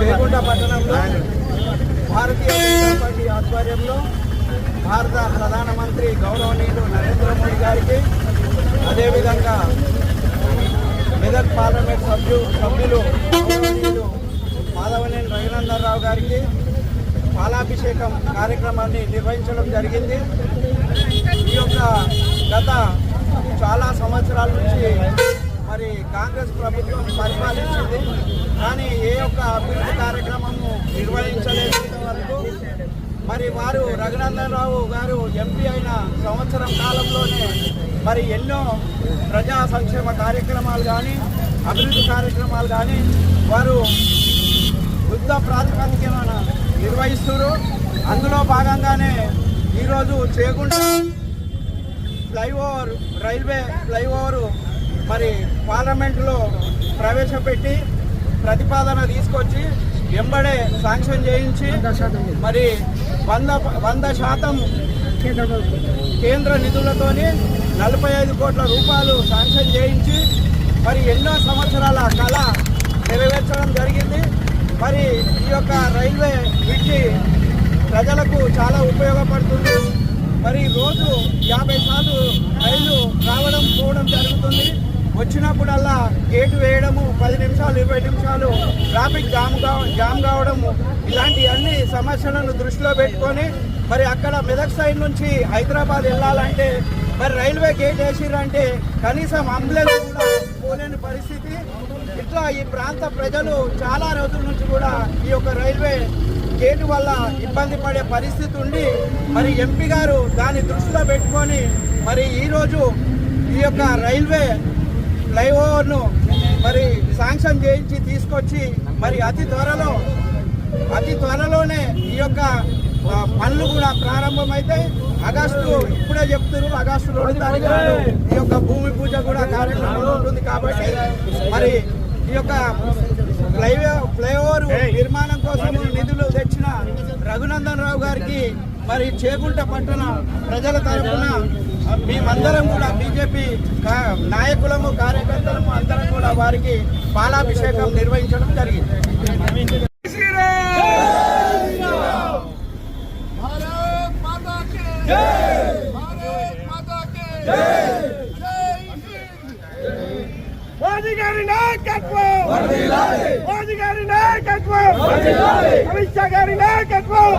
చేగుంట పట్టణంలో భారతీయ జనతా పార్టీ ఆధ్వర్యంలో భారత ప్రధానమంత్రి గౌరవనీయులు నరేంద్ర మోడీ గారికి అదేవిధంగా మెదక్ పార్లమెంట్ సభ్యు సభ్యులు మాధవనేని రఘునందనరావు గారికి పాలాభిషేకం కార్యక్రమాన్ని నిర్వహించడం జరిగింది. ఈ యొక్క గత చాలా సంవత్సరాల నుంచి కాంగ్రెస్ ప్రభుత్వం పరిపాలించింది. కానీ ఏ ఒక్క అభివృద్ధి కార్యక్రమము నిర్వహించలేదు వరకు మరి వారు రఘునందనరావు గారు ఎంపీ అయిన సంవత్సరం కాలంలోనే మరి ఎన్నో ప్రజా సంక్షేమ కార్యక్రమాలు కానీ అభివృద్ధి కార్యక్రమాలు కానీ వారు యుద్ధ ప్రాతిపదికన నిర్వహిస్తున్నారు. అందులో భాగంగానే ఈరోజు చేయకుండా ఫ్లైఓవర్ రైల్వే ఫ్లైఓవర్ మరి పార్లమెంటులో ప్రవేశపెట్టి ప్రతిపాదన తీసుకొచ్చి వెంబడే శాంక్షన్ చేయించి మరి వంద వంద శాతం కేంద్ర నిధులతోని నలభై ఐదు కోట్ల రూపాయలు శాంక్షన్ చేయించి మరి ఎన్నో సంవత్సరాల కళ నెరవేర్చడం జరిగింది. మరి ఈ యొక్క రైల్వే బ్రిడ్జి ప్రజలకు చాలా ఉపయోగపడుతుంది. మరి రోజు యాభై సార్లు రైలు వచ్చినప్పుడల్లా గేటు వేయడము పది నిమిషాలు ఇరవై నిమిషాలు ట్రాఫిక్ జామ్ కా జామ్ కావడము ఇలాంటి అన్ని సమస్యలను దృష్టిలో పెట్టుకొని మరి అక్కడ మెదక్ సైడ్ నుంచి హైదరాబాద్ వెళ్ళాలంటే మరి రైల్వే గేట్ వేసిరంటే కనీసం అంబులెన్స్ కూడా పోలేని పరిస్థితి. ఇట్లా ఈ ప్రాంత ప్రజలు చాలా రోజుల నుంచి కూడా ఈ యొక్క రైల్వే గేటు వల్ల ఇబ్బంది పడే పరిస్థితి ఉండి మరి ఎంపీ గారు దాన్ని దృష్టిలో పెట్టుకొని మరి ఈరోజు ఈ యొక్క రైల్వే ఫ్లైఓవర్ను మరి శాంక్షన్ చేయించి తీసుకొచ్చి మరి అతి త్వరలో అతి త్వరలోనే ఈ యొక్క పనులు కూడా ప్రారంభమైతే ఆగస్టు ఇప్పుడే చెప్తున్నారు ఆగస్టు రెండు తారీఖు ఈ యొక్క భూమి పూజ కూడా కార్యక్రమం ఉంటుంది కాబట్టి మరి ఈ యొక్క ఫ్లైవే ఫ్లైఓవర్ నిర్మాణం కోసం నిధులు తెచ్చిన రఘునందన్ రావు గారికి మరి చేగుంట పట్టణ ప్రజల తరఫున మేమందరం కూడా బీజేపీ నాయకులము కార్యకర్తలము అందరం కూడా వారికి పాలాభిషేకం నిర్వహించడం జరిగింది. మోదీ గారి నాయకత్వం! మోదీ గారి నాయకత్వం! అమిత్ షా గారి నాయకత్వం!